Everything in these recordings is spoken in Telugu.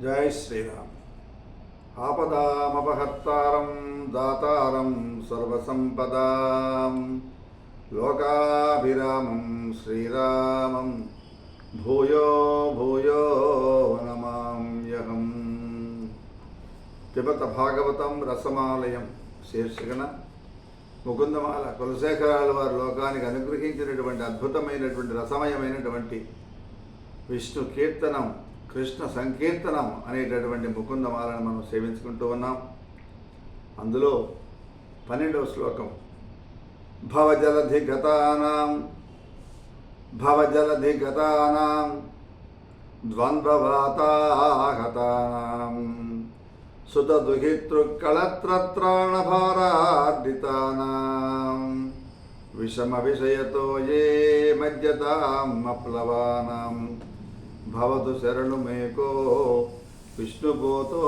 జై శ్రీరామ్. ఆపదామపహర్తారం దాతారం సర్వసంపదాం. లోకాభిరామం శ్రీరామం. భూయో భూయో నమామ్యహం తిబత భాగవతం రసమాలయం శీర్షికన. ముకుందమాల కులశేఖరాల వారి లోకానికి అనుగ్రహించినటువంటి అద్భుతమైనటువంటి రసమయమైనటువంటి విష్ణు కీర్తనం కృష్ణ సంకీర్తనం అనేటటువంటి ముకుందమాలను మనం సేవించుకుంటూ ఉన్నాం. అందులో పన్నెండవ శ్లోకం భవజలధి గతానాం భవజలధి గతానాం ద్వంద్వవాతాహతానాం సుతదుహితృక్కళత్రత్రాణభారార్దితానాం విషమ విషయతో ఏ మధ్యతాం అప్లవానాం భవతు శరణు మేకో విష్ణుపోతో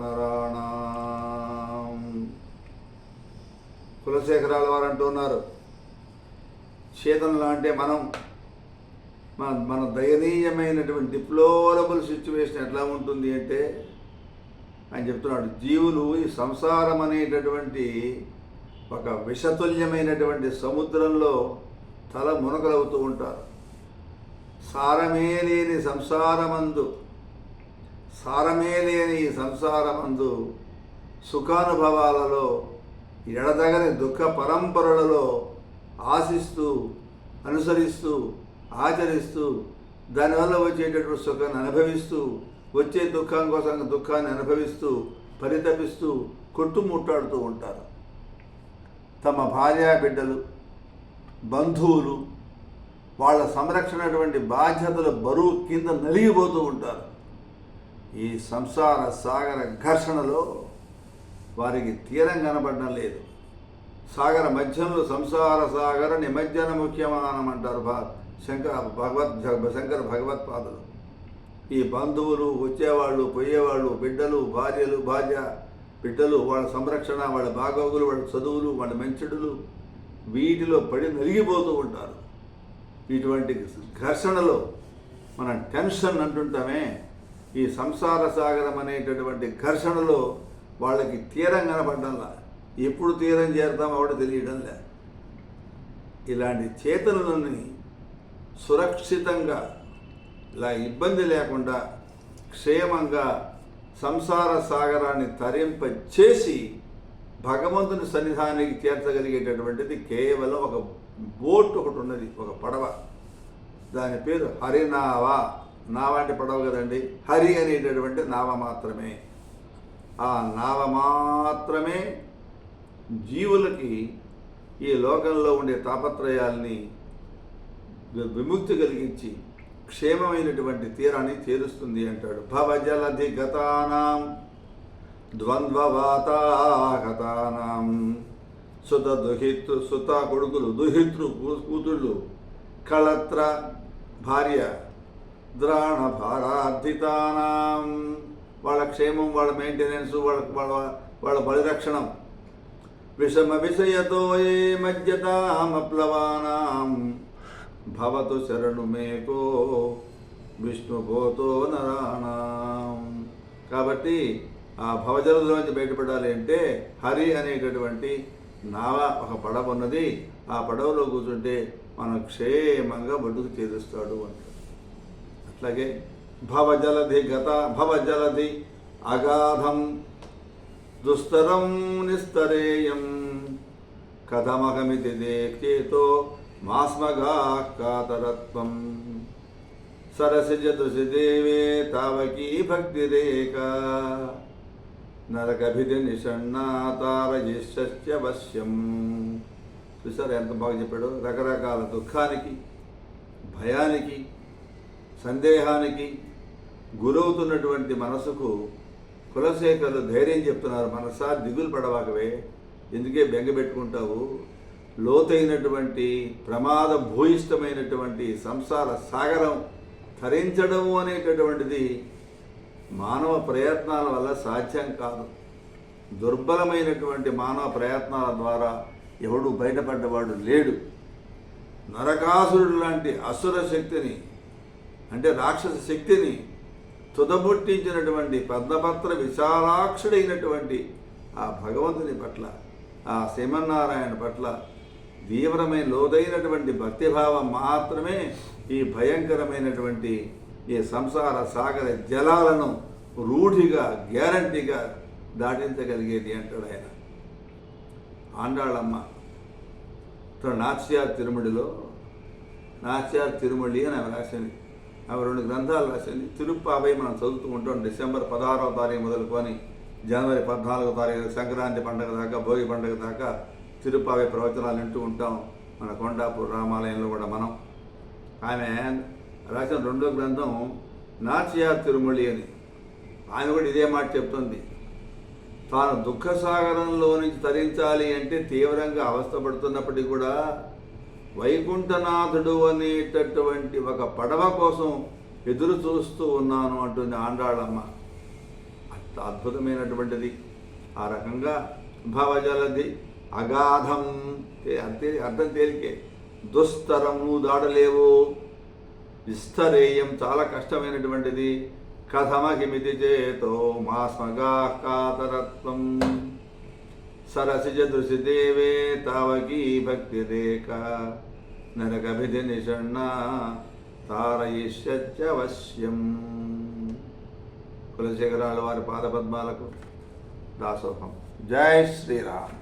నరాణాం కులశేఖరాల వారు అంటున్నారు చేతనలు అంటే మనం మన మన దయనీయమైనటువంటి డిప్లోరబుల్ సిచ్యువేషన్ ఎట్లా ఉంటుంది అంటే ఆయన చెప్తున్నాడు జీవులు ఈ సంసారం అనేటటువంటి ఒక విషతుల్యమైనటువంటి సముద్రంలో తల మునకలవుతూ ఉంటారు. సారమే లేని సంసారమందు సారమే లేని ఈ సంసారమందు సుఖానుభవాలలో ఎడదగని దుఃఖ పరంపరలలో ఆశిస్తూ అనుసరిస్తూ ఆచరిస్తూ దానివల్ల వచ్చేటటువంటి సుఖాన్ని అనుభవిస్తూ వచ్చే దుఃఖం కోసం దుఃఖాన్ని అనుభవిస్తూ పరితపిస్తూ కొట్టుముట్టాడుతూ ఉంటారు. తమ భార్యా బిడ్డలు బంధువులు వాళ్ళ సంరక్షణటువంటి బాధ్యతల బరువు కింద నలిగిపోతూ ఉంటారు. ఈ సంసార సాగర ఘర్షణలో వారికి తీరం కనబడడం లేదు. సాగర మధ్యంలో సంసార సాగర నిమజ్జన ముఖ్యమానం అంటారు శంకర భగవత్ శంకర భగవత్పాదులు ఈ బంధువులు వచ్చేవాళ్ళు పోయేవాళ్ళు బిడ్డలు భార్యలు భార్య బిడ్డలు వాళ్ళ సంరక్షణ వాళ్ళ బాగోగులు వాళ్ళ చదువులు వాళ్ళ మెంచడులు వీటిలో పడి నలిగిపోతూ ఉంటారు. ఇటువంటి ఘర్షణలో మనం టెన్షన్ అంటుంటామే. ఈ సంసార సాగరం అనేటటువంటి ఘర్షణలో వాళ్ళకి తీరం కనపడ్డంలా ఎప్పుడు తీరం చేరుతామో కూడా తెలియడంలే ఇలాంటి చేతనలని సురక్షితంగా ఇలా ఇబ్బంది లేకుండా క్షేమంగా సంసార సాగరాన్ని తరింప చేసి భగవంతుని సన్నిధానానికి చేర్చగలిగేటటువంటిది కేవలం ఒక బోట్ ఒకటి ఉన్నది ఒక పడవ. దాని పేరు హరినావ నావ. అంటే పడవ కదండి. హరి అనేటటువంటి నావ మాత్రమే. ఆ నావ మాత్రమే జీవులకి ఈ లోకంలో ఉండే తాపత్రయాల్ని విముక్తి కలిగించి క్షేమమైనటువంటి తీరాన్ని చేరుస్తుంది అంటాడు. భవజలధి గతానాం ద్వంద్వవాతాహతానాం. సుత దుహితృ సుత కొడుకులు దుహిత్రు కూతుళ్ళు కళత్ర భార్య ద్రాణ భారార్థితానాం వాళ్ళ క్షేమం వాళ్ళ మెయింటెనెన్స్ వాళ్ళ వాళ్ళ వాళ్ళ పరిరక్షణం. విషమ విషయతో ఏ మధ్యతామప్లవానాం భవతు శరణు మేకో విష్ణుభోతో నరాణం. కాబట్టి ఆ భవజలలోంచి బయటపడాలి అంటే హరి అనేటటువంటి నావ ఒక పడవ ఉన్నది. ఆ పడవలో కూర్చుంటే మనం క్షేమంగా బడుకు చేరుస్తాడు అంటాడు. అట్లాగే భవజలధి గత భవజలధి అగాధం దుస్తరం నిస్తరేయం కథమహమితి దేఖ్యేతో మాస్మగా కాతరత్వం సరసిజ దుసి దేవే తావకీ భక్తిరేక నరకభిధి నిషణ్ణాతారయిష్యవశ్యం చూసారు ఎంత బాగా చెప్పాడు? రకరకాల దుఃఖానికి భయానికి సందేహానికి గురవుతున్నటువంటి మనసుకు కులశేఖరులు ధైర్యం చెప్తున్నారు. మనసా దిగులు పడవాకవే. ఎందుకే బెంగ పెట్టుకుంటావు? లోతైనటువంటి ప్రమాద భూయిష్టమైనటువంటి సంసార సాగరం తరించడము అనేటటువంటిది మానవ ప్రయత్నాల వల్ల సాధ్యం కాదు. దుర్బలమైనటువంటి మానవ ప్రయత్నాల ద్వారా ఎవడు బయటపడ్డవాడు లేడు. నరకాసురుడు లాంటి అసుర శక్తిని అంటే రాక్షస శక్తిని తుదముట్టించినటువంటి పద్మపత్ర విశాలాక్షుడైనటువంటి ఆ భగవంతుని పట్ల ఆ శ్రీమన్నారాయణ పట్ల తీవ్రమైన లోతైనటువంటి భక్తిభావం మాత్రమే ఈ భయంకరమైనటువంటి ఈ సంసార సాగర జలాలను రూఢిగా గ్యారంటీగా దాటించగలిగేది అంటాడు ఆయన. ఆండాళమ్మ తన నాచ్యార్ తిరుమడిలో నాచ్యార్ తిరుమళి అని ఆమె రాసింది. ఆమె రెండు గ్రంథాలు రాసింది. తిరుప్పాపై మనం చదువుతూ ఉంటాం. డిసెంబర్ పదహారవ తారీఖు మొదలుకొని జనవరి పద్నాలుగో తారీఖు సంక్రాంతి పండుగ దాకా భోగి పండుగ దాకా తిరుప్పావై ప్రవచనాలు వింటూ ఉంటాం. మన కొండాపూర్ రామాలయంలో కూడా మనం. ఆమె రాసిన రెండో గ్రంథం నాచియార్ తిరుమలి అని. ఆయన కూడా ఇదే మాట చెప్తుంది. తాను దుఃఖసాగరంలో నుంచి తరించాలి అంటే తీవ్రంగా అవస్థపడుతున్నప్పటికీ కూడా వైకుంఠనాథుడు అనేటటువంటి ఒక పడవ కోసం ఎదురు చూస్తూ ఉన్నాను అంటుంది ఆండాళమ్మ. అంత అద్భుతమైనటువంటిది. ఆ రకంగా భావజాలది అగాధం అంతే అర్థం తేలికే. దుస్తరము దాడలేవో దాడలేవు. విస్తరేయం చాలా కష్టమైనటువంటిది. కథమహిమితి చేతో మాస్మగా కాతరత్వం. సరసిజ దృశి దేవే తావకీ భక్తి రేఖ. నరకభిధి నిషణ్ణ తారయిష్యవశ్యం కులశేఖరాల వారి పాదపద్మాలకు దాసోహం. జై శ్రీరామ్.